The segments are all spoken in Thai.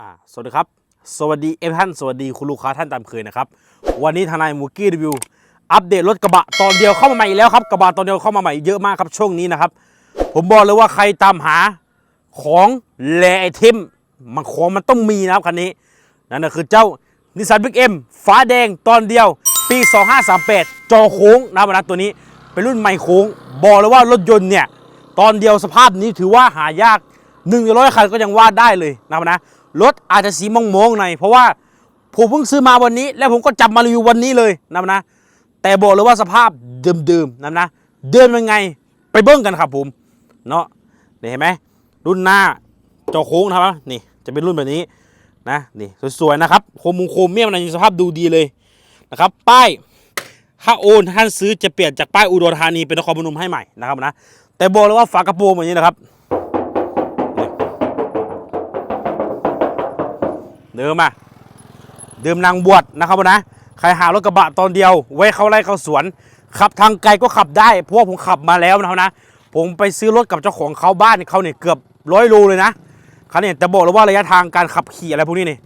อ่าสวัสดีครับ สวัสดีเอฟท่าน สวัสดีคุณลูกค้าท่านตามเคยนะครับ วันนี้ทนายมูกี้รีวิว อัปเดตรถกระบะตอนเดียวเข้ามาใหม่อีกแล้วครับ กระบะตอนเดียวเข้ามาใหม่เยอะมากครับช่วงนี้นะครับ ผมบอกเลยว่าใครตามหาของแลไอเทมมันของมันต้องมีนะครับคันนี้ นั่นก็คือเจ้านิสสันบิ๊กเอ็มฟ้าแดงตอนเดียว ปี 2538 จอโค้งนะครับนะตัวนี้ เป็นรุ่นใหม่โค้ง บอกเลยว่ารถยนต์เนี่ยตอนเดียวสภาพนี้ถือว่าหายาก1นึ่งร้อยคันก็ยังว่าได้เลยนะครับนะ รถอาจจะสีมองมองๆหน่อยเพราะว่าผมเพิ่งซื้อมาวันนี้ แล้วผมก็จับมารีวิววันนี้เลยนะนะ แต่บอกเลยว่าสภาพเดิมๆนะนะ เดินเป็นไงไปเบิ้งกันครับผมเนาะนี่เห็นไหมรุ่นหน้าจอโค้งนะครับนี่จะเป็นรุ่นแบบนี้นะนี่สวยๆนะครับโคมมุงโคมเมียมในสภาพดูดีเลยนะครับ ป้ายถ้าโอนท่านซื้อจะเปลี่ยนจากป้ายอุดรธานีเป็นนครพนมให้ใหม่นะครับนะแต่บอกเลยว่าฝากระโปรงแบบนี้นะครับ เดิมอะเดิมนางบวชนะครับนะใครหารถกระบะตอนเดียว ไว้เข้าไร่เข้าสวน ขับทางไกลก็ขับได้เพราะว่าผมขับมาแล้วนะครับนะ ผมไปซื้อรถกับเจ้าของเขาบ้านเขาเนี่ยเกือบร้อยโลเลยนะเขาเนี่ยจะบอกเลยว่าระยะทางการขับขี่อะไรพวกนี้เนี่ย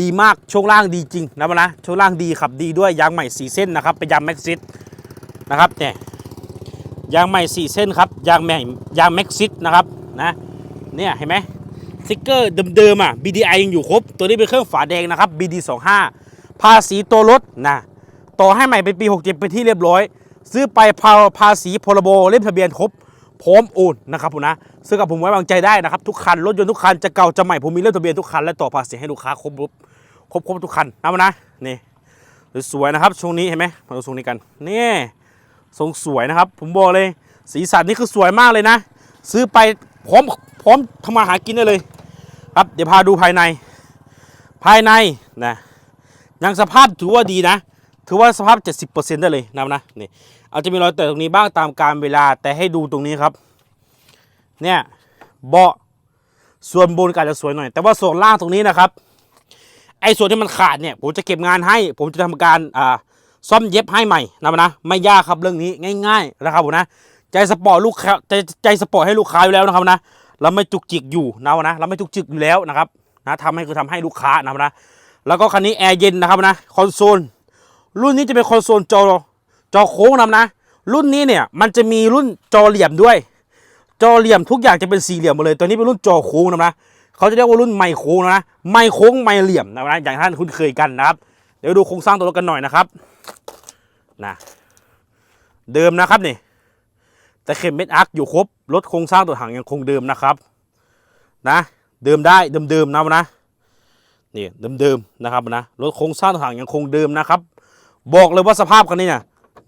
ดีมากช่วงล่างดีจริงนะนะช่วงล่างดีขับดีด้วยยางใหม่สีเส้นนะครับเป็นยางแม็กซิสนะครับเนี่ยยางใหม่4เส้นครับยางใหม่ยางแม็กซิสนะครับนะเนี่ยเห็นไหม สติกเกอร์เดิมๆอะ BDI ยังอยู่ครบ ตัวนี้เป็นเครื่องฝาแดงนะครับ BD 25 ภาษีตัวรถนะต่อให้ใหม่เป็นปี 67 เป็นที่เรียบร้อย ซื้อไปภาภาษีพรบเล่มทะเบียนครบพร้อมโอนนะครับผมนะซื้อกับผมไว้วางใจได้นะครับ ทุกคัน รถยนต์ทุกคันจะเก่าจะใหม่ผมมีเล่มทะเบียนทุกคัน และต่อภาษีให้ลูกค้าครบครบครบทุกคันนะนะนี่สวยๆนะครับช่วงนี้เห็นไหมมาดูช่วงนี้กันนี่ทรงสวยนะครับ ผมบอกเลย สีสันนี่คือสวยมากเลยนะ ซื้อไปพร้อมพร้อมทำมาหากินได้เลย ครับเดี๋ยวพาดูภายใน ภายในนะยังสภาพถือว่าดีนะ ถือว่าสภาพ 70%ได้เลยนะนะนี่อาจจะมีรอยแตกตรงนี้บ้างตามการเวลาแต่ให้ดูตรงนี้ครับ เนี่ยเบาะส่วนบนก็อาจจะสวยหน่อย แต่ว่าส่วนล่างตรงนี้นะครับ ไอ้ส่วนที่มันขาดเนี่ยผมจะเก็บงานให้ ผมจะทำการอ่าซ่อมเย็บให้ใหม่นะนะไม่ยากครับเรื่องนี้ง่าย ๆ นะครับผมนะ ใจสปอร์ตลูกค้าใจใจสปอร์ตให้ลูกค้าอยู่แล้วนะครับนะ เราไม่จุกจิกอยู่นะนะเราไม่จุกจิกอยู่แล้วนะครับนะทำให้คือทำให้ลูกค้านะครับนะแล้วก็คันนี้แอร์เย็นนะครับนะคอนโซลรุ่นนี้จะเป็นคอนโซลจอจอโค้งนะนะ รุ่นนี้เนี่ยมันจะมีรุ่นจอเหลี่ยมด้วย จอเหลี่ยมทุกอย่างจะเป็นสี่เหลี่ยมหมดเลยตัวนี้เป็นรุ่นจอโค้งนะนะเขาจะเรียกว่ารุ่นไมโค้งนะไมโค้งไมเหลี่ยมนะนะอย่างท่านคุ้นเคยกันนะครับ เดี๋ยวดูโครงสร้างตัวรถกันหน่อยนะครับนะเดิมนะครับนี่แต่เข็มเม็ดอาร์คอยู่ครบ รถโครงสร้างตัวถังยังคงเดิมนะครับนะเดิมได้เดิมๆนะนะนี่เดิมๆนะครับนะรถโครงสร้างตัวถังยังคงเดิมนะครับ บอกเลยว่าสภาพคันนี้เนี่ย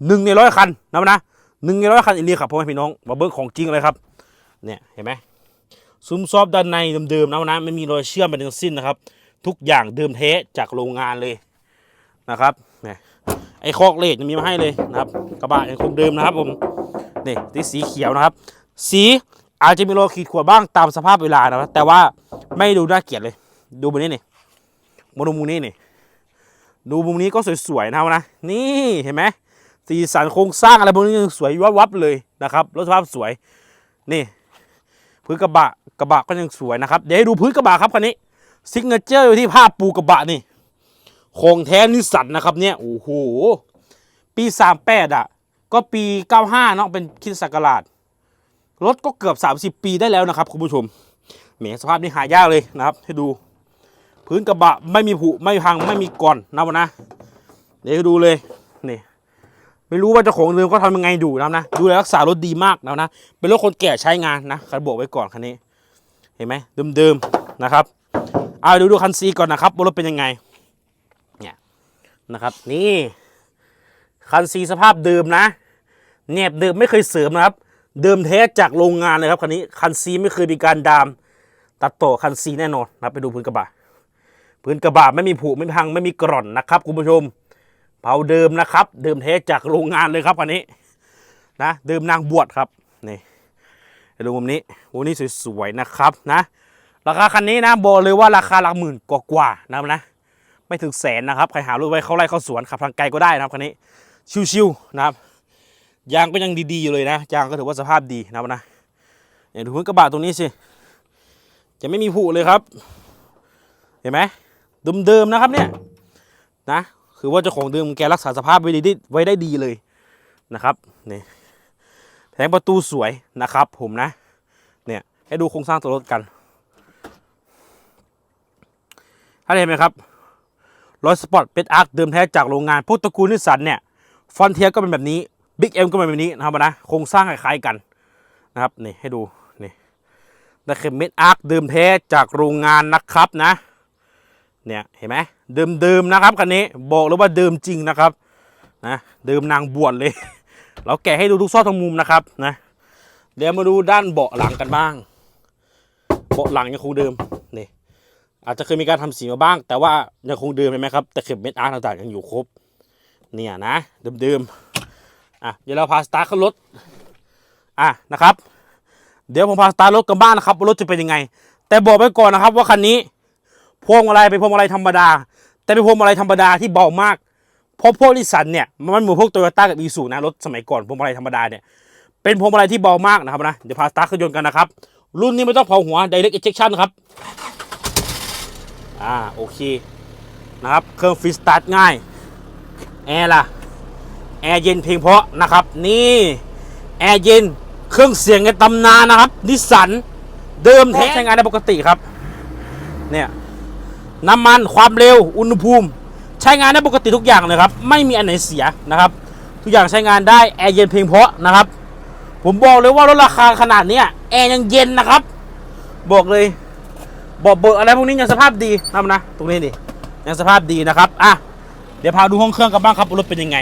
หนึ่งในร้อยคันนะนะหนึ่งในร้อยคันอีเลียครับพ่อแม่พี่น้องมาเบิร์ของจริงเลยครับเนี่ยเห็นไหมซุ้มซอฟด้านในเดิมๆนะนะไม่มีรอยเชื่อมไปทั้งสิ้นนะครับ ทุกอย่างเดิมเทจากโรงงานเลยนะครับเนี่ยไอ้คอกเลดยังมีมาให้เลยนะครับ กระบะยังคงเดิมนะครับผมนี่ที่สีเขียวนะครับ สีอาจจะมีรอยขีดข่วนบ้างตามสภาพเวลานะแต่ว่าไม่ดูน่าเกลียดเลย ดูมุมนี้นี่มาดูมุมนี้นี่ดูมุมนี้ก็สวยๆนะครับนะ นี่เห็นไหมสีสันโครงสร้างอะไรพวกนี้ยังสวยวับๆเลยนะครับรถสภาพสวยนี่พื้นกระบะกระบะก็ยังสวยนะครับ เดี๋ยวให้ดูพื้นกระบะครับคันนี้ซิกเนเจอร์อยู่ที่ผ้าปูกระบะนี่ของแท้นิสสันนะครับเนี่ยโอ้โหปี 38 อะ ก็ปี 95 เนาะเป็นคิดศักราช รถก็เกือบ 30 ปีได้แล้วนะครับคุณผู้ชมแหมสภาพนี้หายากเลยนะครับ ให้ดู พื้นกระบะไม่มีผุไม่พังไม่มีก่อนนะวะนะเดี๋ยวดูเลยนี่ไม่รู้ว่าเจ้าของเดิมเขาทำยังไงดูนะนะดูแลรักษารถดีมากนะนะเป็นรถคนแก่ใช้งานนะคันบอกไว้ก่อนคันนี้ เห็นไหมเดิมๆนะครับเอาดูดูคันซีก่อนนะครับว่ารถเป็นยังไงเนะครับนี่คันซีสภาพเดิมนะเนียบเดิมไม่เคยเสริมนะครับ เดิมแท้จากโรงงานเลยครับคันนี้คันซีไม่เคยมีการดาม ตัดต่อคันซีแน่นอนนะไปดูพื้นกระบะพื้นกระบะไม่มีผุไม่มีพังไม่มีกร่อนนะครับคุณผู้ชมเผาเดิมนะครับ เดิมแท้จากโรงงานเลยครับคันนี้นะเดิมนางบวชครับนี่ดูมุมนี้มุมนี้สวยๆนะครับนะราคาคันนี้นะบอกเลยว่าราคาหลักหมื่นกว่าๆนะครับนะไม่ถึงแสนนะครับใครหารถไว้เข้าไร่เข้าสวนขับทางไกลก็ได้นะครับคันนี้ชิวๆนะครับ ยางก็ยังดีๆอยู่เลยนะยางก็ถือว่าสภาพดีนะครับนะอย่ดูพื้นกระบะตรงนี้สิจะไม่มีผุเลยครับ เห็นไหมเดิมๆนะครับเนี่ยนะคือว่าเจ้าของเดิมแกรักษาสภาพไว้ดีไว้ได้ดีเลยนะครับนี่แผงประตูสวยนะครับ ผมนะเนี่ยให้ดูโครงสร้างตัวรถกันถ้านเห็นไหมครับรถสปอร์ตเป็นอาร์คเดิมแท้จากโรงงานพวกตระกูลนิสสันเนี่ยฟอนเทียก็เป็นแบบนี้ บิ๊กเอ็มก็เป็นแบบนี้นะครับนะโครงสร้างคล้ายๆกันนะครับนี่ให้ดูนี่นะคือเม็ดอาร์คเดิมแท้จากโรงงานนะครับนะเนี่ยเห็นไหมเดิมเดิมๆนะครับคันนี้บอกเลยว่าเดิมจริงนะครับนะเดิมนางบวชเลย เราแกะให้ดูทุกซอกทุกมุมนะครับนะเดี๋ยวมาดูด้านเบาะหลังกันบ้าง เบาะหลังยังคงเดิมนี่อาจจะเคยมีการทำสีมาบ้าง แต่ว่ายังคงเดิมเห็นไหมครับแต่เข็มเม็ดอาร์คต่างๆยังอยู่ครบเนี่ยนะเดิมๆ อะเดี๋ยวเราพาสตาร์ทขึ้นรถอะนะครับ เดี๋ยวผมพาสตาร์ทรถกลับบ้านนะครับว่ารถจะเป็นยังไง แต่บอกไว้ก่อนนะครับ ว่าคันนี้พวงมาลัยเป็นพวงมาลัยธรรมดา แต่เป็นพวงมาลัยธรรมดาที่เบามากเพราะพวกนิสันเนี่ยมันเหมือนพวกโตโยต้ากับอีซูนะรถสมัยก่อนพวงมาลัยธรรมดาเนี่ยเป็นพวงมาลัยที่เบามากนะครับนะเดี๋ยวพาสตาร์ทเครื่องยนต์กันนะครับรุ่นนี้ไม่ต้องเผาหัว direct injection ครับ อ่า โอเค นะครับ เครื่องฟรีสตาร์ทง่าย แอร์ล่ะ แอร์เย็นเพียงเพราะนะครับ นี่แอร์เย็นเครื่องเสียงในตำนานนะครับนิสสันเดิมแท้ใช้งานได้ปกติครับ เนี่ยน้ำมันความเร็วอุณหภูมิ ใช้งานได้ปกติทุกอย่างเลยครับ ไม่มีอันไหนเสียนะครับ ทุกอย่างใช้งานได้แอร์เย็นเพียงเพราะนะครับ ผมบอกเลยว่ารถราคาขนาดเนี้ยแอร์ยังเย็นนะครับ บอกเลยบอกเบอร์อะไรพวกนี้ยังสภาพดีนะนะตรงนี้ดิยังสภาพดีนะครับอะเดี๋ยวพาดูห้องเครื่องกันบ้างครับรถเป็นยังไง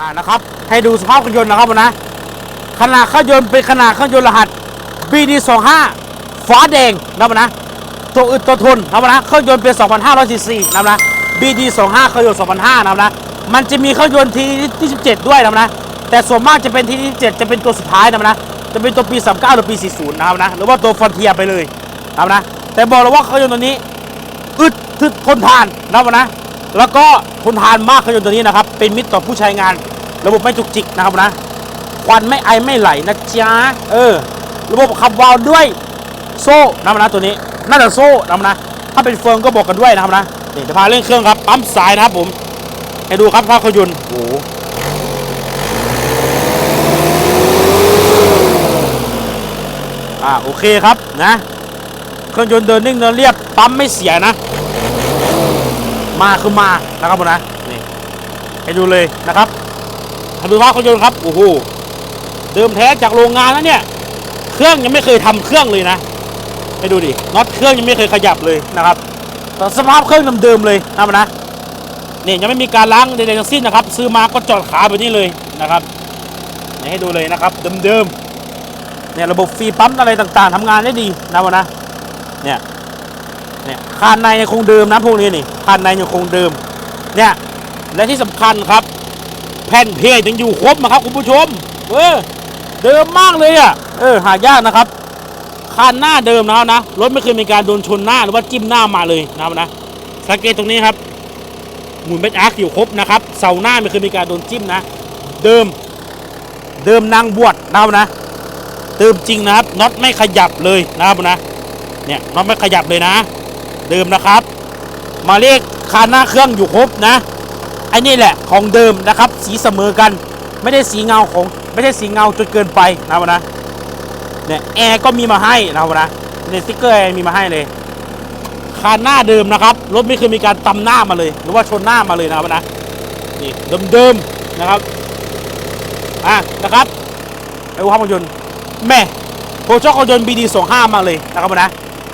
อ่านะครับ ให้ดูสภาพเครื่องยนต์นะครับนะขนาดเครื่องยนต์เป็นขนาดเครื่องยนต์รหัส BD25 ฟ้าแดงนะมันนะตัวอึดตัวทนนะมันนะเครื่องยนต์เป็น 2,500ซีซีนะมันนะ BD25 เครื่องยนต์2,500นะมันนะมันจะมีเครื่องยนต์ทีที่17 ด้วยนะมันนะแต่ส่วนมากจะเป็นทีที่17จะเป็นตัวสุดท้ายนะมันนะจะเป็นตัวปี 39 หรือปี 40 นะครับนะหรือว่าตัวฟอนเทียไปเลยนะมันนะแต่บอกเลยว่าเครื่องยนต์ตัวนี้อึดทึดทนทานนะมันนะ แล้วก็ทนทานมากเครื่องยนต์ตัวนี้นะครับ เป็นมิตรต่อผู้ใช้งาน ระบบไม่จุกจิกนะครับนะ ควันไม่ไอไม่ไหลนะจ๊ะ เออ ระบบขับวาล์วด้วยโซ่นะมันนะตัวนี้ น่าจะโซ่นะมันนะ ถ้าเป็นเฟิร์มก็บอกกันด้วยนะครับนะนี่จะพาเร่งเครื่องครับ ปั๊มสายนะครับผม ให้ดูครับภาพเครื่องยนต์โอ้โหอ่าโอเคครับนะ เครื่องยนต์เดินนิ่งเดินเรียบ ปั๊มไม่เสียนะ มาคือมานะครับผมนะนี่ให้ดูเลยนะครับทำดูภาพเครื่องยนต์ครับโอ้โหเดิมแท้จากโรงงานแล้วเนี่ยเครื่องยังไม่เคยทำเครื่องเลยนะให้ดูดิน็อตเครื่องยังไม่เคยขยับเลยนะครับแต่สภาพเครื่องเดิมๆเลยนะมันนะนี่ยังไม่มีการล้างใดๆทั้งสิ้นนะครับ ซื้อมาก็จอดขาแบบนี้เลยนะครับนี่ให้ดูเลยนะครับเดิมๆเนี่ยระบบฟรีปั๊มอะไรต่างๆทำงานได้ดีนะมันนะเนี่ย เนี่ยคานในยังคงเดิมนะพวกนี้นี่คานในยังคงเดิมเนี่ยและที่สำคัญครับ แผ่นเพจยังอยู่ครบนะครับคุณผู้ชม เออเดิมมากเลยอะเออหายากนะครับคันหน้าเดิมนะครับนะรถไม่เคยมีการโดนชนหน้าหรือว่าจิ้มหน้ามาเลยนะครับนะสังเกตตรงนี้ครับหมุนเบนอาร์คอยู่ครบนะครับเสาหน้าไม่เคยมีการโดนจิ้มนะ เดิมเดิมนางบวชนะครับนะเดิมจริงนะครับน็อตไม่ขยับเลยนะครับนะเนี่ยน็อตไม่ขยับเลยนะ เดิมนะครับมาเลขคานหน้าเครื่องอยู่ครบนะไอ้นี่แหละของเดิมนะครับ สีเสมอกันไม่ได้สีเงาของไม่ได้สีเงาจนเกินไปนะครับนะเนี่ยแอร์ก็มีมาให้นะครับนะเนี่ยสติ๊กเกอร์แอร์มีมาให้เลยคานหน้าเดิมนะครับรถไม่เคยมีการตำหน้ามาเลย หรือว่าชนหน้ามาเลยนะครับนะนี่เดิมๆนะครับอะนะครับไปดูภาพยนต์แม่ผมชอบยนต์ BD 2 5มาเลยนะครับนะ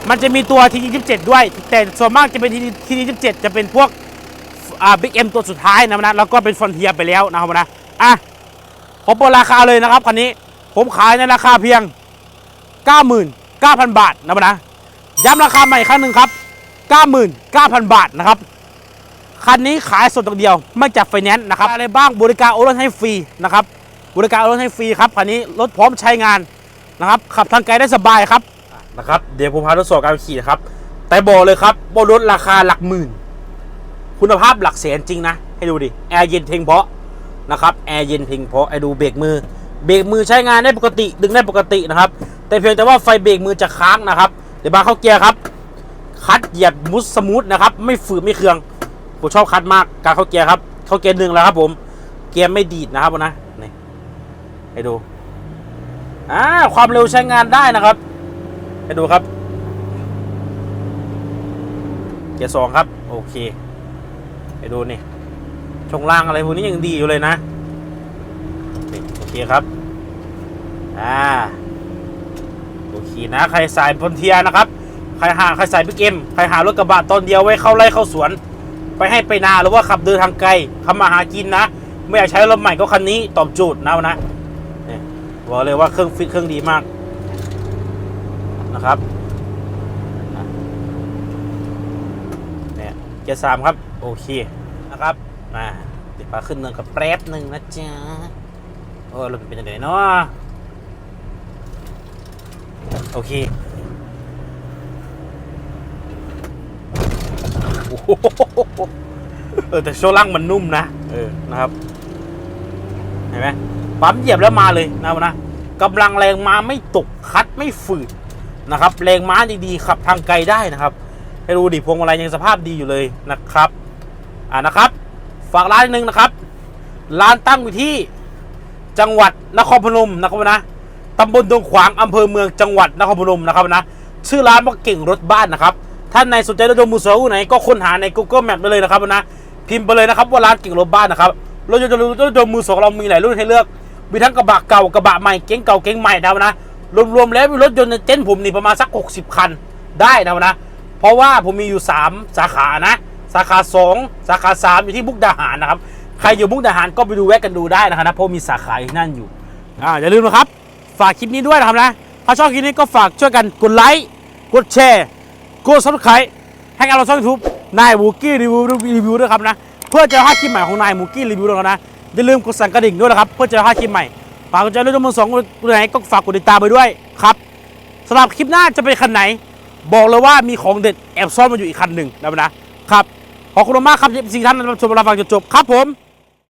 มันจะมีตัว TD 27 ด้วย แต่ส่วนมากจะเป็น TD 27 จะเป็นพวกอ่าบิ๊กเอ็มตัวสุดท้ายนะนะแล้วก็เป็นฟอนเทียไปแล้วนะครับนะอะผมเปิดราคาเลยนะครับคันนี้ผมขายในราคาเพียง 99,000 บาทนะนะย้ำราคาใหม่อีกครั้งหนึ่งครับ 99,000 บาทนะครับคันนี้ขายสดตัวเดียวไม่จับไฟแนนซ์นะครับอะไรบ้างบริการโอนรถให้ฟรีนะครับบริการโอนรถให้ฟรีครับคันนี้รถพร้อมใช้งานนะครับขับทางไกลได้สบายครับ นะครับ เดี๋ยวผมพาทดสอบการขี่นะครับ แต่บอกเลยครับบนรถราคาหลักหมื่น คุณภาพหลักแสนจริงนะ ให้ดูดิ แอร์เย็นเพียงเพาะนะครับ แอร์เย็นเพียงเพาะไอ้ดูเบรกมือ เบรกมือใช้งานได้ปกติ ดึงได้ปกตินะครับ แต่เพียงแต่ว่าไฟเบรกมือจะค้างนะครับ เดี๋ยวมาเข้าเกียร์ครับ คัดเหยียบมุดสมูทนะครับ ไม่ฝืดไม่เคือง ผมชอบคัดมาก การเข้าเกียร์ครับ เข้าเกียร์หนึ่งแล้วครับผม เกียร์ไม่ดีดนะครับนะนี่ให้ดูอ่าความเร็วใช้งานได้นะครับ ให้ดูครับ เกียร์สองครับ โอเคให้ดูนี่ช่องล่างอะไรพวกนี้ยังดีอยู่เลยนะนี่โอเคครับ อ่า โอเคนะ ใครสายพลเทียนะครับ ใครหาใครสายบิ๊กเอ็มใครหารถกระบะตอนเดียวไว้เข้าไร่เข้าสวน ไปให้ไปนาหรือว่าขับเดินทางไกลทำมาหากินนะ ไม่อยากใช้รถใหม่ก็คันนี้ตอบโจทย์นะนะเนี่ยบอกเลยว่าเครื่องฟิตเครื่องดีมาก นะครับเนี่ยเกียร์สามครับ โอเคนะครับมาเดี๋ยวพาขึ้นเนินกับแป๊บหนึ่งนะจ๊ะโอ้รถเป็นยังไงเนาะโอเคโอ้โหเออแต่ช่วงล่างมันนุ่มนะเออนะครับเห็นไหมปั๊มเหยียบแล้วมาเลยนะนะกำลังแรงมาไม่ตกคัดไม่ฝืด นะครับแรงม้าดีๆขับทางไกลได้นะครับให้ดูดิพวงมาลัยยังสภาพดีอยู่เลยนะครับอ่านะครับ ฝากร้านนึงนะครับ ร้านตั้งอยู่ที่จังหวัดนครพนมนะครับนะตำบลดงขวางอำเภอเมืองจังหวัดนครพนมนะครับนะชื่อร้านว่าเก่งรถบ้านนะครับท่านในสนใจรถยนต์มือสองไหนก็ค้นหาใน Google Map ได้เลยนะครับนะพิมพ์ไปเลยนะครับว่าร้านเก่งรถบ้านนะครับรถยนต์รถยนต์มือสองเรามีหลายรุ่นให้เลือกมีทั้งกระบะเก่ากระบะใหม่เก๋งเก่าเก๋งใหม่นะครับนะ รวมๆแล้วมีรถยนต์ในเต็นท์ผมนี่ประมาณสัก 60 คันได้นะนะ เพราะว่าผมมีอยู่ 3 สาขานะ สาขา 2 สาขา 3 อยู่ที่มุกดาหารนะครับ ใครอยู่มุกดาหารก็ไปดูแวะกันดูได้นะครับนะเพราะมีสาขาที่นั่นอยู่อ่าอย่าลืมนะครับ ฝากคลิปนี้ด้วยนะครับนะถ้าชอบคลิปนี้ก็ฝากช่วยกันกดไลค์กดแชร์กดซับสไครต์ให้กับเราช่องยูทูบนายมูกี้รีวิวรีวิวด้วยครับนะ เพื่อจะให้คลิปใหม่ของนายมูกี้รีวิวด้วยนะอย่าลืมกดสั่นกระดิ่งด้วยนะครับ เพื่อจะให้คลิปใหม่ากกดใจเรื่องมือสองคนไหนก็ฝากกดติดตามไปด้วยครับสำหรับคลิปหน้าจะเป็นคันไหน บอกเลยว่ามีของเด็ดแอบซ่อนมาอยู่อีกคันหนึ่งนะนะครับขอบคุณมากครับสิ่งท่านรับชมรับฟังจนจบครับผม